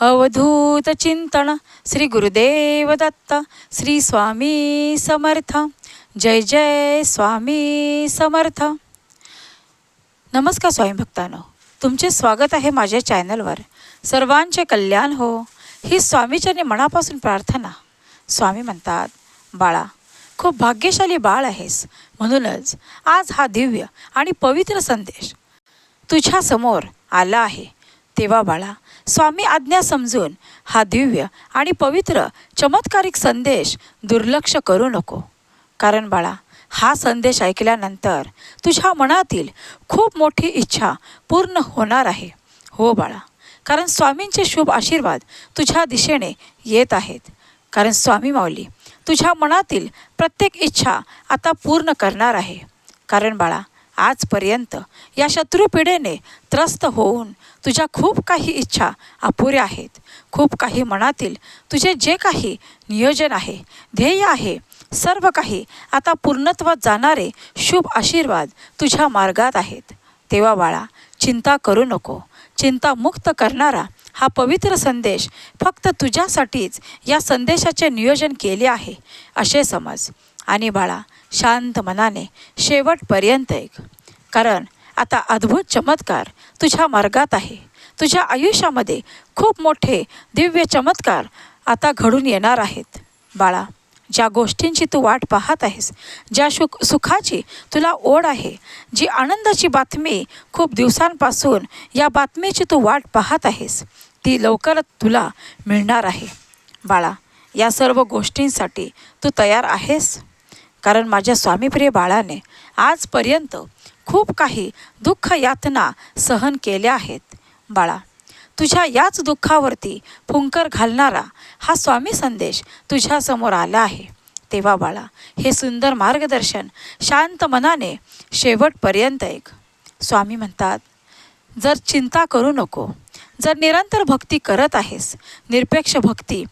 अवधूत चिंतन श्री गुरुदेव दत्त श्री स्वामी समर्थ जय जय स्वामी समर्थ. नमस्कार स्वामी तुमचे स्वागत आहे माझ्या चॅनलवर. सर्वांचे कल्याण हो ही स्वामीच्याने मनापासून प्रार्थना. स्वामी म्हणतात बाळा खूप भाग्यशाली बाळ आहेस. म्हणूनच आज हा दिव्य आणि पवित्र संदेश तुझ्या समोर आला आहे. तेव्हा बाळा स्वामी आज्ञा समजून हा दिव्य आणि पवित्र चमत्कारिक संदेश दुर्लक्ष करू नको. कारण बाळा हा संदेश ऐकल्यानंतर तुझ्या मनातील खूप मोठी इच्छा पूर्ण होणार आहे. हो बाळा कारण स्वामींचे शुभ आशीर्वाद तुझ्या दिशेने येत आहेत. कारण स्वामी माऊली तुझ्या मनातील प्रत्येक इच्छा आता पूर्ण करणार आहे. कारण बाळा आजपर्यंत या शत्रुपिढेने त्रस्त होऊन तुझ्या खूप काही इच्छा अपुऱ्या आहेत. खूप काही मनातील तुझे जे काही नियोजन आहे ध्येय आहे सर्व काही आता पूर्णत्वात जाणारे शुभ आशीर्वाद तुझ्या मार्गात आहेत. तेव्हा बाळा चिंता करू नको. चिंता मुक्त करणारा हा पवित्र संदेश फक्त तुझ्यासाठीच या संदेशाचे नियोजन केले आहे. असे समज. आणि बाळा शांत मनाने शेवटपर्यंत एक कारण आता अद्भुत चमत्कार तुझ्या मार्गात आहे. तुझ्या आयुष्यामध्ये खूप मोठे दिव्य चमत्कार आता घडून येणार आहेत. बाळा ज्या गोष्टींची तू वाट पाहत आहेस ज्या सुख सुखाची तुला ओढ आहे जी आनंदाची बातमी खूप दिवसांपासून या बातमीची तू वाट पाहत आहेस ती लवकरच तुला मिळणार आहे. बाळा या सर्व गोष्टींसाठी तू तयार आहेस? कारण माझ्या स्वामीप्रिय बाळाने आजपर्यंत खूप काही दुःख यातना सहन केल्या आहेत. बाळा तुझ्या याच दुःखावरती फुंकर घालणारा हा स्वामी संदेश तुझ्यासमोर आला आहे. तेव्हा बाळा हे सुंदर मार्गदर्शन शांत मनाने शेवटपर्यंत ऐक. स्वामी म्हणतात जर चिंता करू नको जर निरंतर भक्ती करत आहेस निरपेक्ष भक्ती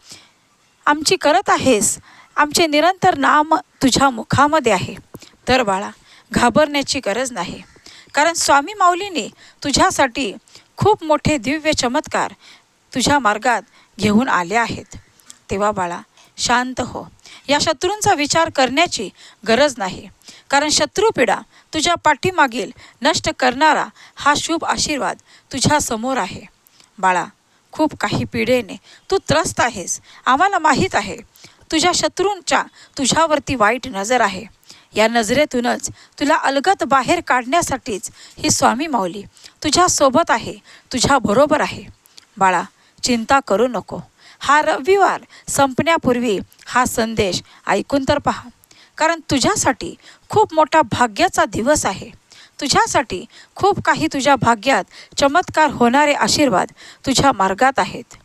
आमची करत आहेस आमचे निरंतर नाम तुझ्या मुखामध्ये आहे. तर बाळा घाबरण्याची गरज नाही. कारण स्वामी माऊलीने तुझ्यासाठी खूप मोठे दिव्य चमत्कार तुझ्या मार्गात घेऊन आले आहेत. तेव्हा बाळा शांत हो. या शत्रूंचा विचार करण्याची गरज नाही. कारण शत्रुपिढा तुझ्या पाठीमागील नष्ट करणारा हा शुभ आशीर्वाद तुझ्या समोर आहे. बाळा खूप काही पिढेने तू त्रस्त आहेस. आम्हाला माहीत आहे तुझ्या शत्रूंच्या तुझ्यावरती वाईट नजर आहे. या नजरेतूनच तुला अलगत बाहेर काढण्यासाठीच ही स्वामी माऊली तुझ्यासोबत आहे तुझ्याबरोबर आहे. बाळा चिंता करू नको. हा रविवार संपण्यापूर्वी हा संदेश ऐकून तर पहा. कारण तुझ्यासाठी खूप मोठा भाग्याचा दिवस आहे. तुझ्यासाठी खूप काही तुझ्या भाग्यात चमत्कार होणारे आशीर्वाद तुझ्या मार्गात आहेत.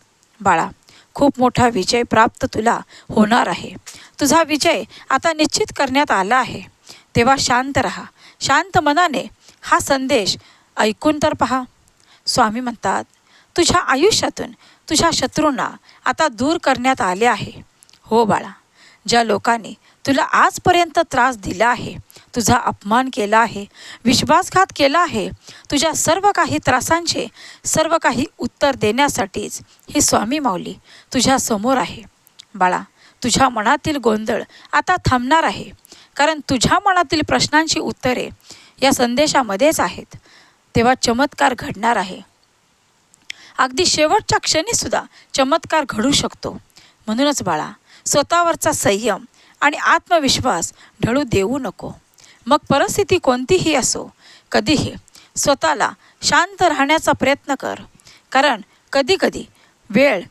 बाळा खूप मोठा विजय प्राप्त तुला होणार आहे. तुझा विजय आता निश्चित करण्यात आला आहे. तेव्हा शांत रहा. शांत मनाने हा संदेश ऐकून तर पहा. स्वामी म्हणतात तुझ्या आयुष्यातून तुझ्या शत्रूंना आता दूर करण्यात आले आहे. हो बाळा ज्या लोकांनी तुला आजपर्यंत त्रास दिला आहे तुझा अपमान केला आहे विश्वासघात केला आहे तुझ्या सर्व काही त्रासांचे सर्व काही उत्तर देण्यासाठीच ही स्वामी माऊली तुझ्या समोर आहे. बाळा तुझ्या मनातील गोंधळ आता थांबणार आहे कारण तुझ्या मनातील प्रश्नांची उत्तरे या संदेशामध्येच आहेत. तेव्हा चमत्कार घडणार आहे. अगदी शेवटच्या क्षणीसुद्धा चमत्कार घडू शकतो. म्हणूनच बाळा स्वतःवरचा संयम आणि आत्मविश्वास ढळू देऊ नको. मग परिस्थिती कोणतीही असो कधीही स्वतःला शांत राहण्याचा प्रयत्न कर. कारण कधीकधी वेळ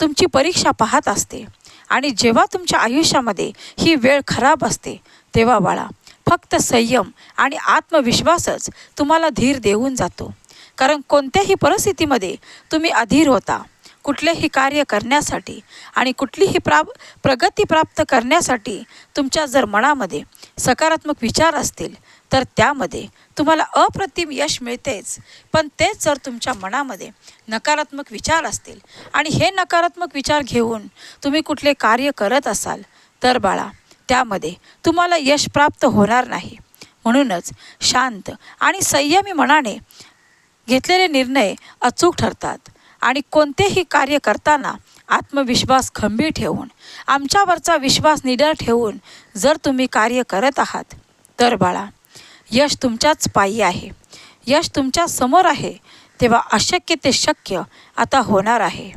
तुमची परीक्षा पाहत असते आणि जेव्हा तुमच्या आयुष्यामध्ये ही वेळ खराब असते तेव्हा बाळा फक्त संयम आणि आत्मविश्वासच तुम्हाला धीर देऊन जातो. कारण कोणत्याही परिस्थितीमध्ये तुम्ही अधीर होता. कुठलेही कार्य करण्यासाठी आणि कुठलीही प्राप प्रगती प्राप्त करण्यासाठी तुमच्या जर मनामध्ये सकारात्मक विचार असतील तर त्यामध्ये तुम्हाला अप्रतिम यश मिळतेच. पण तेच जर तुमच्या मनामध्ये नकारात्मक विचार असतील आणि हे नकारात्मक विचार घेऊन तुम्ही कुठले कार्य करत असाल तर बाळा त्यामध्ये तुम्हाला यश प्राप्त होणार नाही. म्हणूनच शांत आणि संयमी मनाने घेतलेले निर्णय अचूक ठरतात. आणि कोणतेही कार्य करताना आत्मविश्वास खंबीर ठेवून आमच्यावरचा विश्वास निडर ठेवून जर तुम्ही कार्य करत आहात तर बाळा यश तुमच्याच पायी आहे. यश तुमच्यासमोर आहे तेव्हा अशक्य ते शक्य आता होणार आहे.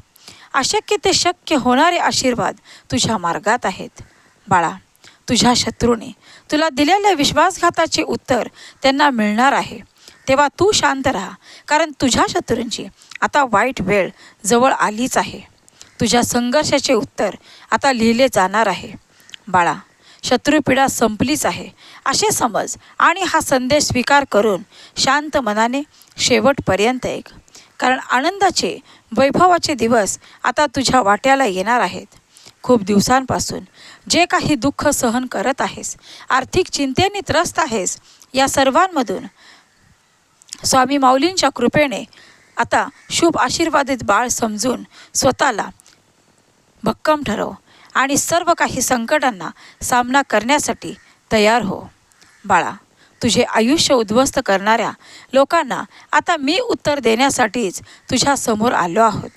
अशक्य ते शक्य होणारे आशीर्वाद तुझ्या मार्गात आहेत. बाळा तुझ्या शत्रूने तुला दिलेल्या विश्वासघाताचे उत्तर त्यांना मिळणार आहे. तेव्हा तू शांत राहा कारण तुझ्या शत्रूंची आता वाईट वेळ जवळ आलीच आहे. तुझ्या संघर्षाचे उत्तर आता लिहिले जाणार आहे. बाळा शत्रुपीडा संपलीच आहे. असे समज आणि हा संदेश स्वीकार करून शांत मनाने शेवटपर्यंत एक कारण आनंदाचे वैभवाचे दिवस आता तुझ्या वाट्याला येणार आहेत. खूप दिवसांपासून जे काही दुःख सहन करत आहेस आर्थिक चिंतेने त्रस्त आहेस या सर्वांमधून स्वामी माऊलींच्या कृपेने आता शुभ आशीर्वादित बाळ समजून स्वतःला भक्कम ठरव आणि सर्व काही संकटांना सामना करण्यासाठी तयार हो. बाळा तुझे आयुष्य उद्ध्वस्त करणाऱ्या लोकांना आता मी उत्तर देण्यासाठीच तुझ्या समोर आलो आहोत.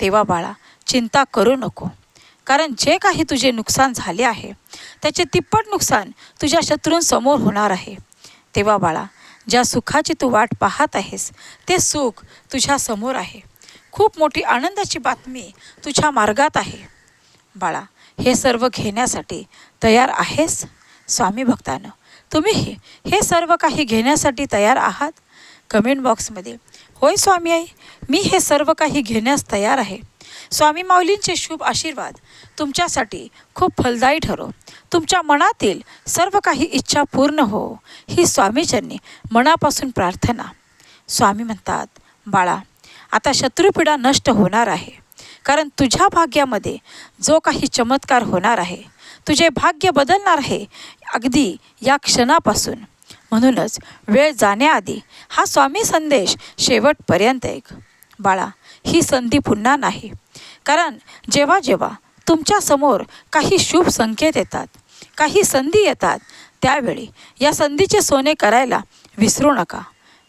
तेव्हा बाळा चिंता करू नको. कारण जे काही तुझे नुकसान झाले आहे त्याचे तिप्पट नुकसान तुझ्या शत्रूंसमोर होणार आहे. तेव्हा बाळा ज्या सुखाची तू वाट पाहत आहेस ते सुख तुझ्या समोर आहे. खूप मोठी आनंदाची बातमी तुझ्या मार्गात आहे. बाळा हे सर्व घेण्यासाठी तयार आहेस? स्वामी भक्तानं तुम्ही हे सर्व काही घेण्यासाठी तयार आहात? कमेंट बॉक्समध्ये होय स्वामी आई मी हे सर्व काही घेण्यास तयार आहे. स्वामी माऊलींचे शुभ आशीर्वाद. तुमच्यासाठी खूप फलदायी ठरो. तुमच्या मनातील सर्व काही इच्छा पूर्ण हो. ही स्वामीचरणी मनापासून प्रार्थना. स्वामी म्हणतात बाळा आता शत्रुपीडा नष्ट होणार आहे. कारण तुझ्या भाग्यामध्ये जो काही चमत्कार होणार आहे तुझे भाग्य बदलणार आहे अगदी या क्षणापासून. म्हणूनच वेळ जाण्याआधी हा स्वामी संदेश शेवटपर्यंत एक बाळा ही संधी पुन्हा नाही. कारण जेव्हा जेव्हा तुमच्यासमोर काही शुभ संकेत येतात काही संधी येतात त्यावेळी या संधीचे सोने करायला विसरू नका.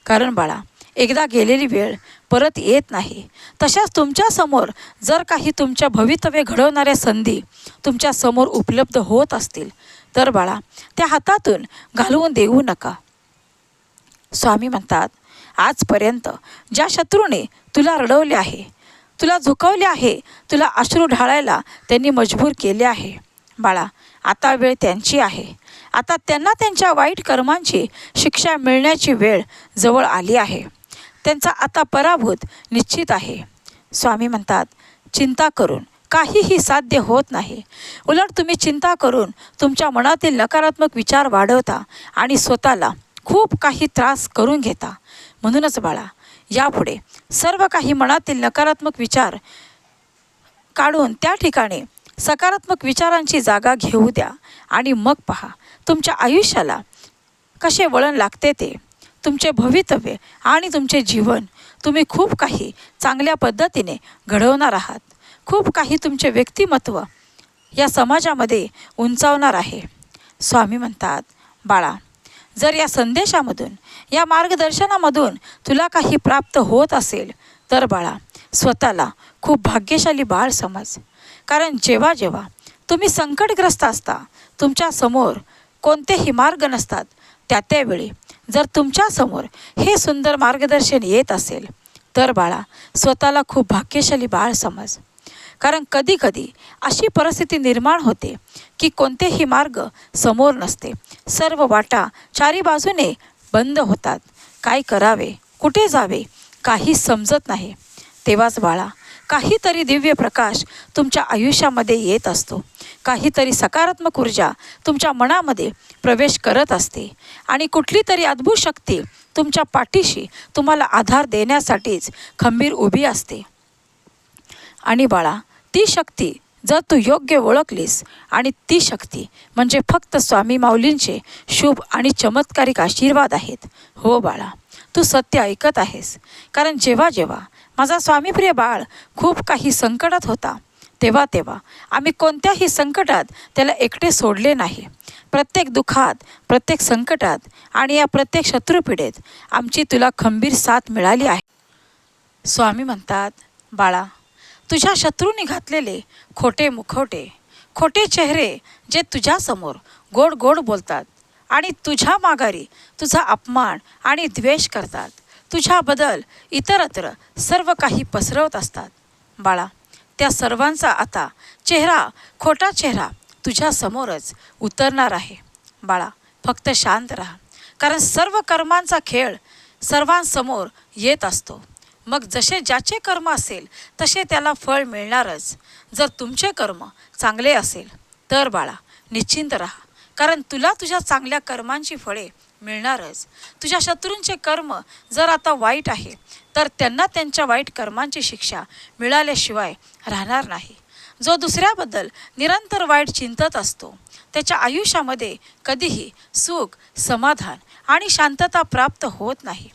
कारण बाळा एकदा गेलेली वेळ परत येत नाही. तशाच तुमच्यासमोर जर काही तुमच्या भवितव्य घडवणाऱ्या संधी तुमच्यासमोर उपलब्ध होत असतील तर बाळा त्या हातातून घालवून देऊ नका. स्वामी म्हणतात आजपर्यंत ज्या शत्रूने तुला रडवले आहे तुला झुकवले आहे तुला अश्रू ढाळायला त्यांनी मजबूर केले आहे. बाळा आता वेळ त्यांची आहे. आता त्यांना त्यांच्या वाईट कर्मांची शिक्षा मिळण्याची वेळ जवळ आली आहे. त्यांचा आता पराभूत निश्चित आहे. स्वामी म्हणतात चिंता करून काहीही साध्य होत नाही. उलट तुम्ही चिंता करून तुमच्या मनातील नकारात्मक विचार वाढवता आणि स्वतःला खूप काही त्रास करून घेता. म्हणूनच बाळा यापुढे सर्व काही मनातील नकारात्मक विचार काढून त्या ठिकाणी सकारात्मक विचारांची जागा घेऊ द्या आणि मग पहा तुमच्या आयुष्याला कसे वळण लागते ते तुमचे भवितव्य आणि तुमचे जीवन तुम्ही खूप काही चांगल्या पद्धतीने घडवणार आहात. खूप काही तुमचे व्यक्तिमत्व या समाजामध्ये उंचावणार आहे. स्वामी म्हणतात बाळा जर या संदेशामधून या मार्गदर्शनामधून तुला काही प्राप्त होत असेल तर बाळा स्वतःला खूप भाग्यशाली बाळ समज. कारण जेव्हा जेव्हा तुम्ही संकटग्रस्त असता तुमच्यासमोर कोणतेही मार्ग नसतात त्या त्यावेळी जर तुमच्यासमोर हे सुंदर मार्गदर्शन येत असेल तर बाळा स्वतःला खूप भाग्यशाली बाळ समज. कारण कधीकधी अशी परिस्थिती निर्माण होते की कोणतेही मार्ग समोर नसते. सर्व वाटा चारी बाजूने बंद होतात. काय करावे? कुठे जावे? काही समजत नाही. तेव्हाच बाळा काहीतरी दिव्य प्रकाश तुमच्या आयुष्यामध्ये येत असतो. काहीतरी सकारात्मक ऊर्जा तुमच्या मनामध्ये प्रवेश करत असते. आणि कुठली तरी अद्भुत शक्ती तुमच्या पाठीशी तुम्हाला आधार देण्यासाठीच खंबीर उभी असते. आणि बाळा ती शक्ती जर तू योग्य ओळखलीस आणि ती शक्ती म्हणजे फक्त स्वामी माऊलींचे शुभ आणि चमत्कारिक आशीर्वाद आहेत. हो बाळा तू सत्य ऐकत आहेस. कारण जेव्हा जेव्हा माझा स्वामीप्रिय बाळ खूप काही संकटात होता तेव्हा तेव्हा आम्ही कोणत्याही संकटात त्याला एकटे सोडले नाही. प्रत्येक दुःखात प्रत्येक संकटात आणि या प्रत्येक शत्रुपिढेत आमची तुला खंबीर साथ मिळाली आहे. स्वामी म्हणतात बाळा तुझ्या शत्रूंनी घातलेले खोटे मुखवटे खोटे चेहरे जे तुझ्यासमोर गोड गोड बोलतात आणि तुझ्या माघारी तुझा अपमान आणि द्वेष करतात. तुझ्याबद्दल इतरत्र सर्व काही पसरवत असतात. बाळा त्या सर्वांचा आता चेहरा खोटा चेहरा तुझ्यासमोरच उतरणार आहे. बाळा फक्त शांत राहा. कारण सर्व कर्मांचा खेळ सर्वांसमोर येत असतो. मग जसे ज्याचे कर्म असेल तसे त्याला फळ मिळणारच. जर तुमचे कर्म चांगले असेल तर बाळा निश्चिंत राहा. कारण तुला तुझ्या चांगल्या कर्मांची फळे मिळणारच. तुझ्या शत्रूंचे कर्म जर आता वाईट आहे तर त्यांना त्यांच्या वाईट कर्मांची शिक्षा मिळाल्याशिवाय राहणार नाही. जो दुसऱ्याबद्दल निरंतर वाईट चिंतत असतो त्याच्या आयुष्यामध्ये कधीही सुख समाधान आणि शांतता प्राप्त होत नाही.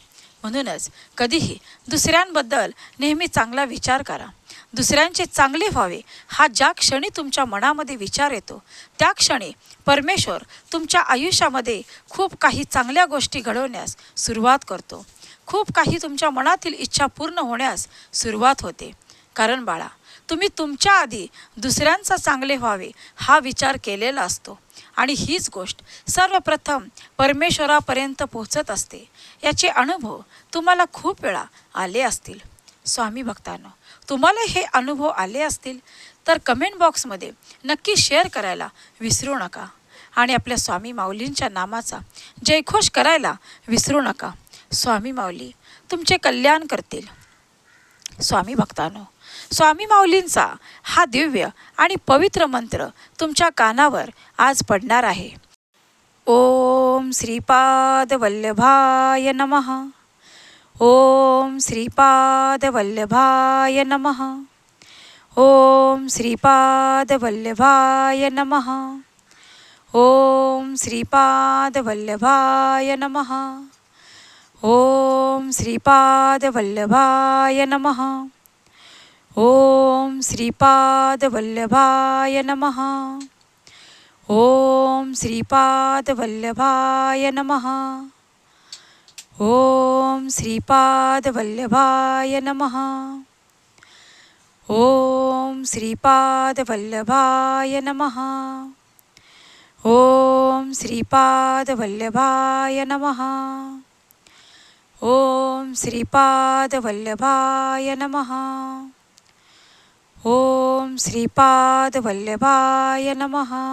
म्हणूनच कधीही दुसऱ्यांबद्दल नेहमी चांगला विचार करा. दुसऱ्यांचे चांगले व्हावे हा ज्या क्षणी तुमच्या मनामध्ये विचार येतो त्या क्षणी परमेश्वर तुमच्या आयुष्यामध्ये खूप काही चांगल्या गोष्टी घडवण्यास सुरुवात करतो. खूप काही तुमच्या मनातील इच्छा पूर्ण होण्यास सुरुवात होते. कारण बाळा तुम्ही तुमच्या आधी दुसऱ्यांचा चांगले व्हावे हा विचार केलेला असतो. आणि हीच गोष्ट सर्वप्रथम परमेश्वरापर्यंत पोहोचत असते. याचे अनुभव तुम्हाला खूप वेळा आले असतील. स्वामी भक्तांनो तुम्हाला हे अनुभव आले असतील तर कमेंट बॉक्समध्ये नक्की शेअर करायला विसरू नका. आणि आपल्या स्वामी माऊलींच्या नामाचा जयघोष करायला विसरू नका. स्वामी माऊली तुमचे कल्याण करतील. स्वामी भक्तानो स्वामी माऊलींचा हा दिव्य आणि पवित्र मंत्र तुमच्या कानावर आज पडणार आहे. ओम श्रीपाद वल्लभाय नमः. ओम श्रीपाद वल्लभाय नमः. ओम श्रीपाद वल्लभाय नमः. ओम श्रीपाद वल्लभाय नमः. ओम श्रीपाद वल्लभाय नमः. ओम श्रीपाद वल्लभाय नमः। ओम श्रीपाद वल्लभाय नमः। ओम श्रीपाद वल्लभाय नमः। ओम श्रीपाद वल्लभाय नमः। ओम श्रीपाद वल्लभाय नमः। ओम श्रीपाद वल्लभाय नमः। ஓம் ஸ்ரீபாத வல்லபாய நமஹா.